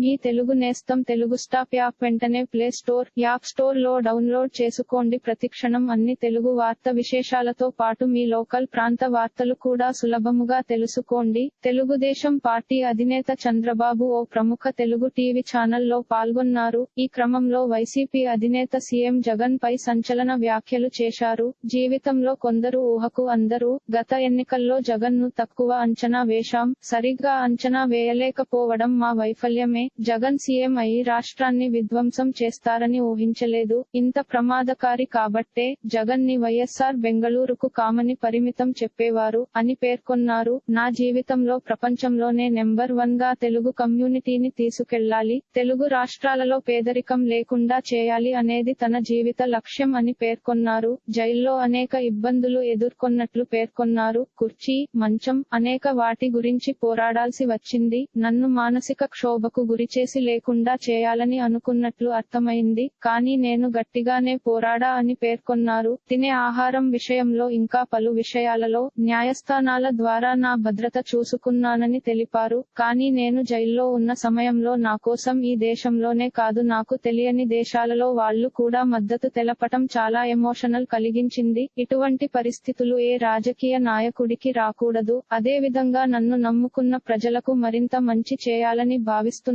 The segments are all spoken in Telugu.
మీ తెలుగు నేస్తం తెలుగు స్టాప్ యాప్ వెంటనే ప్లే స్టోర్ యాప్ స్టోర్లో డౌన్లోడ్ చేసుకోండి. ప్రతిక్షణం అన్ని తెలుగు వార్త విశేషాలతో పాటు మీ లోకల్ ప్రాంత వార్తలు కూడా సులభముగా తెలుసుకోండి. తెలుగుదేశం పార్టీ అధినేత చంద్రబాబు ఓ ప్రముఖ తెలుగు టీవీ ఛానల్లో పాల్గొన్నారు. ఈ క్రమంలో వైసీపీ అధినేత సీఎం జగన్ పై సంచలన వ్యాఖ్యలు చేశారు. జీవితంలో కొందరు ఊహకు అందరూ గత ఎన్నికల్లో జగన్ను తక్కువ అంచనా వేశాం సరిగ్గా అంచనా వేయలేకపోవడం మా వైఫల్యమే. జగన్ సీఎం అయి రాష్ట్రాన్ని విధ్వంసం చేస్తారని ఊహించలేదు. ఇంత ప్రమాదకారి కాబట్టే జగన్ని వైఎస్ఆర్ బెంగళూరుకు కామని పరిమితం చెప్పేవారు అని పేర్కొన్నారు. నా జీవితంలో ప్రపంచంలోనే నెంబర్ వన్గా తెలుగు కమ్యూనిటీని తీసుకెళ్ళాలి తెలుగు రాష్ట్రాలలో పేదరికం లేకుండా చేయాలి అనేది తన జీవిత లక్ష్యం అని పేర్కొన్నారు. జైల్లో అనేక ఇబ్బందులు ఎదుర్కొన్నట్లు పేర్కొన్నారు. కుర్చీ మంచం అనేక వాటి గురించి పోరాడాల్సి వచ్చింది. నన్ను మానసిక క్షోభకు గురిచేసి లేకుండా చేయాలని అనుకున్నట్లు అర్థమైంది. కానీ నేను గట్టిగానే పోరాడా అని పేర్కొన్నారు. తినే ఆహారం విషయంలో ఇంకా పలు విషయాలలో న్యాయస్థానాల ద్వారా నా భద్రత చూసుకున్నానని తెలిపారు. కానీ నేను జైల్లో ఉన్న సమయంలో నా కోసం ఈ దేశంలోనే కాదు నాకు తెలియని దేశాలలో వాళ్ళు కూడా మద్దతు తెలపటం చాలా ఎమోషనల్ కలిగించింది. ఇటువంటి పరిస్థితులు ఏ రాజకీయ నాయకుడికి రాకూడదు. అదే విధంగా నన్ను నమ్ముకున్న ప్రజలకు మరింత మంచి చేయాలని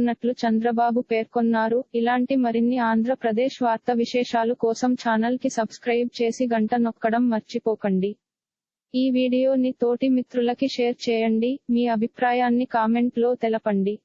చేస్తున్నట్లు చంద్రబాబు పేర్కొన్నారు. ఇలాంటి మరిన్ని ఆంధ్రప్రదేశ్ వార్త విశేషాలు కోసం ఛానల్కి సబ్స్క్రైబ్ చేసి గంట నొక్కడం మర్చిపోకండి. ఈ వీడియోని తోటి మిత్రులకి షేర్ చేయండి. మీ అభిప్రాయాన్ని కామెంట్లో తెలపండి.